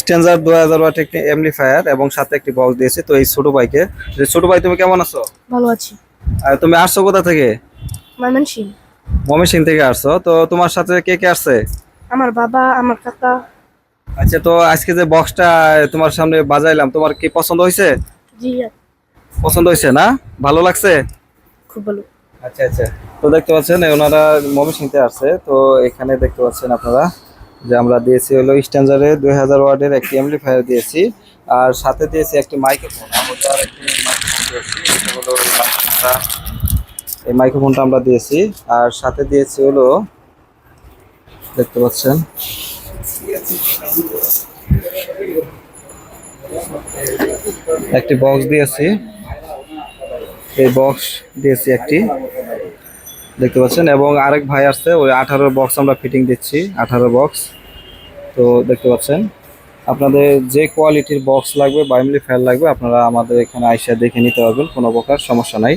Standard দুই হাজার watt একটি এমপ্লিফায়ার এবং সাথে একটি বক্স দিয়েছে। তো এই ছোট ভাইকে যে ছোট ভাই তুমি কেমন আছো? ভালো আছি। আর তুমি আসছো কোথা থেকে? ময়মনসিং ময়মনসিং থেকে আসছো। তো তোমার সাথে কে কে আসছে? আমার বাবা আমার কাকা। আচ্ছা তো আজকে যে বক্সটা তোমার সামনে বাজাইলাম তোমার কি পছন্দ হয়েছে? জি পছন্দ হয়েছে না? ভালো লাগছে? খুব ভালো। আচ্ছা আচ্ছা। তো দেখতে পাচ্ছেন ওনারা ময়মনসিংতে আসছে। তো এখানে দেখতে পাচ্ছেন আপনারা। যে আমরা দিয়েছি হলো স্ট্যান্ডার্ডে দুই হাজার ওয়ার্ডের একটি এমপ্লিফায়ার দিয়েছি। আর সাথে দিয়েছি একটি মাইক্রোফোন আমরা একটি মাইক্রোফোনটা এই মাইক্রোফোনটা আমরা দিয়েছি। আর সাথে দিয়েছি হলো, দেখতে পাচ্ছেন? একটি বক্স দিয়েছি। এই বক্স দিয়েছি একটি। দেখতে পাচ্ছেন, এবং আরেক ভাই আসছে, ওই আঠারো বক্স আমরা ফিটিং দিচ্ছি, আঠারো বক্স তো দেখতে পাচ্ছেন, আপনাদের যে কোয়ালিটির বক্স লাগবে বা এমনি ফ্যান লাগবে, আপনারা আমাদের এখানে আইসা দেখে নিতে পারবেন, কোনো প্রকার সমস্যা নাই।